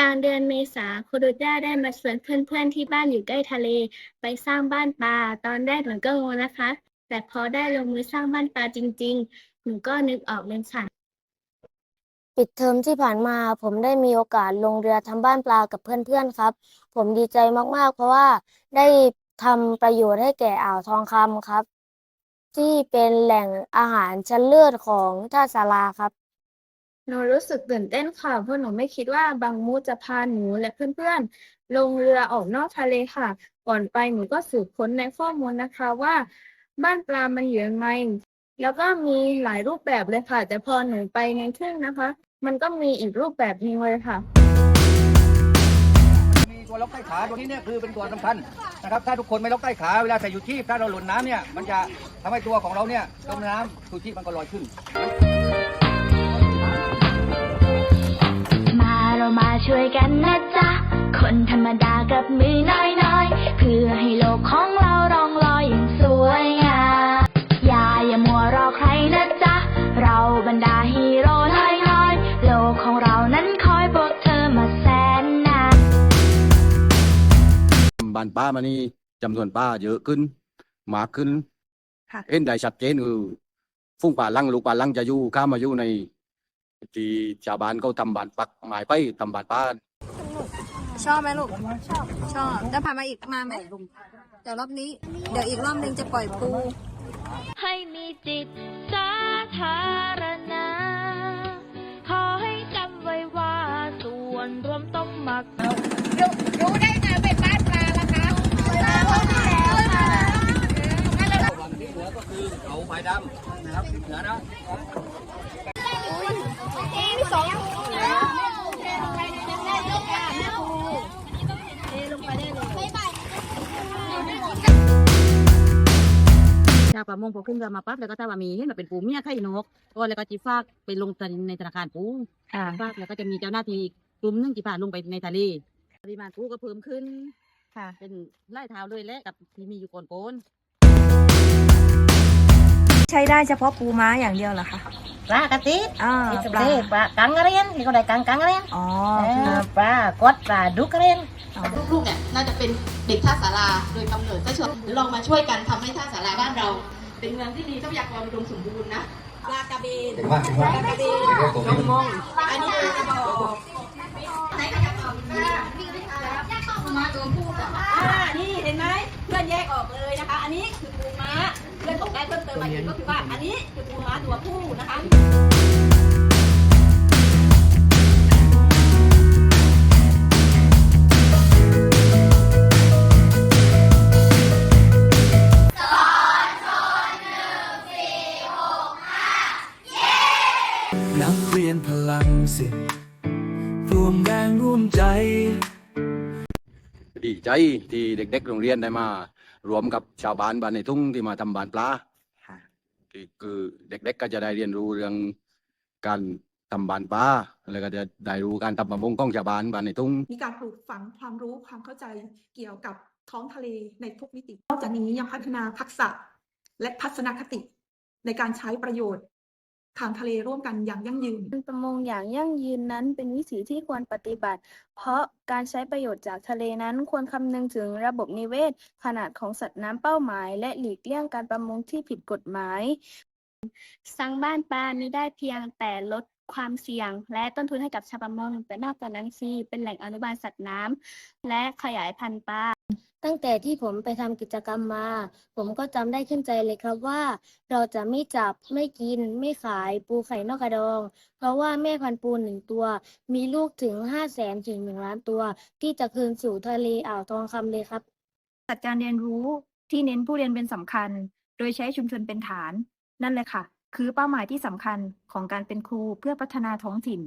ลางเดือนเมษาโครูจ้าได้มาชวนเพื่อนๆที่บ้านอยู่ใกล้ทะเล ไปสร้างบ้านปลาตอนแรกหนูก็งงนะคะ แต่พอได้ลงมือสร้างบ้านปลาจริง ๆ หนูก็นึกออกเลยค่ะ ปิดเทอมที่ผ่านมาผมได้มีโอกาสลงเรือทำบ้านปลากับเพื่อนๆครับ ผมดีใจมากๆ เพราะว่าได้ทำประโยชน์ให้แก่อ่าวทองคำครับ ที่เป็นแหล่งอาหารชั้นเลิศของท่าสาราครับ หนูรู้สึกตื่นเต้นค่ะ เพราะหนูไม่คิดว่าบางมูจะพาหนูและเพื่อนๆ ลงเรือออกนอกทะเลค่ะ ก่อนไปหนูก็สืบค้นในข้อมูลนะคะว่า บ้านปลามันอยู่ยังไงแล้วก็มีหลายรูปแบบเลยค่ะ แต่พอหนูไปในทุ่งนะคะ มันก็มีอีกรูปแบบหนึงเลยค่ะ มีตัวล็อกใต้ขาตัวนี้เนี่ยคือเป็นตัวสำคัญนะครับถ้าทุกคนไม่ล็อกใต้ขาเวลาใส่ยูชีพถ้าเราหล่นน้ำเนี่ยมันจะทำให้ตัวของเราเนี่ยจมน้ำชูชีพมันก็ลอยขึ้น มาเรามาช่วยกันนะจ๊ะ คนธรรมดากับมือน้อยๆ เพื่อให้โลกของเรารองลอยอย่างสวยงามอย่าอย่ามัวรอใครนะจ๊ะ เราบรรดาฮีโร่น้อยๆโลกของเรานั้นคอยพวกเธอมาแสนนานบ้านป้ามานี่จำนวนป้าเยอะขึ้น มากขึ้นค่ะเห็นได้ชัดเจนคือฟุ้งป่าลังลูกป่าลังจะอยู่ข้ามมาอยู่ใน ที่ชาวบ้านเขาทำบ้านปักหมายไปทำบ้านป้าชอบไหมลูก ชอบ ชอบจะพามาอีกมาไหมเดี๋ยวรอบนี้ เดี๋ยวอีกรอบหนึงจะปล่อยปู ให้มีจิตสาธารณะ ขอให้จำไว้ว่าส่วนรวมต้องหมักวันที่เหลือก็คือเขาไม้ดำนะครับที่เหลือนะ ชาวประมงพอขึ้นเรือมาปั๊บแล้วก็ถ้าว่ามีเห็นว่าเป็นปูเมียไข่นกก็แล้วก็จีฟากไปลงในธนาคารปูค่ะฟากแล้วก็จะมีเจ้าหน้าที่อีกกลุ่มหนึงจีพาลงไปในทะเลปริมาณปูก็เพิ่มขึ้น ค่ะ เป็นไล่เท้าเลยแหละกับที่มีอยู่ก่อนโกนใช้ได้เฉพาะปูม้าอย่างเดียวเหรอคะปลากระติบอ่านี่ปลาปลากังกระเรียนที่เขาได้กังกังกระเรียนอ๋อเออปลากดปลาดุกกระเรียน ลูกๆเนี่ยน่าจะเป็นเด็กท่าสาราโดยกำเนิดก็ชวนลองมาช่วยกันทำให้ท่าสาราบ้านเรา เป็นเมืองที่มีทรัพยากรอุดมสมบูรณ์นะปลากระเบนเห็นว่าเห็นว่าปลากระเบนจงมงอันนี้คือกระบอกไหนก็จะตอบปูม้าตัวผู้ค่ะอ่านี่เห็นไหมเพื่อนแยกออกเลยนะคะ อันนี้คือปูม้าเพื่อนบอกได้เพิ่มเติมมาอีกก็คือว่าอันนี้คือปูม้าตัวผู้นะคะ รงร่วมใจ ดีใจที่เด็กๆโรงเรียนได้มา รวมกับชาวบ้านบ้านในทุ่งที่มาทำบ้านปลาค่ะคือคือเด็กๆก็จะได้เรียนรู้เรื่องการทำบ้านปลาแล้วก็จะได้รู้การทำประมงของชาวบ้านบ้านในทุ่ง มีการปลูกฝังความรู้ความเข้าใจเกี่ยวกับท้องทะเลในทุกมิติ นอกจากนี้ยังพัฒนาทักษะและทัศนคติในการใช้ประโยชน์ ทางทะเลร่วมกันอย่างยั่งยืน การประมงอย่างยั่งยืนนั้นเป็นวิถีที่ควรปฏิบัติ เพราะการใช้ประโยชน์จากทะเลนั้นควรคำนึงถึงระบบนิเวศ ขนาดของสัตว์น้ำเป้าหมาย และหลีกเลี่ยงการประมงที่ผิดกฎหมาย สร้างบ้านปลาไม่ได้เพียงแต่ลดความเสี่ยง และต้นทุนให้กับชาวประมงแต่นอกจากนั้นซีเป็นแหล่งอนุบาลสัตว์น้ำและขยายพันธุ์ปลา ตั้งแต่ที่ผมไปทำกิจกรรมมา ผมก็จำได้ขึ้นใจเลยครับว่า เราจะไม่จับไม่กิน ไม่ขายปูไข่นอกกระดอง เพราะว่าแม่พันธุ์ปูหนึ่งตัว มีลูกถึงห้าแสนถึงหนึ่งล้านตัว ที่จะคืนสู่ทะเลอ่าวทองคำเลยครับ จัดการเรียนรู้ที่เน้นผู้เรียนเป็นสำคัญ โดยใช้ชุมชนเป็นฐาน นั่นเลยค่ะ คือเป้าหมายที่สำคัญของการเป็นครูเพื่อพัฒนาท้องถิ่น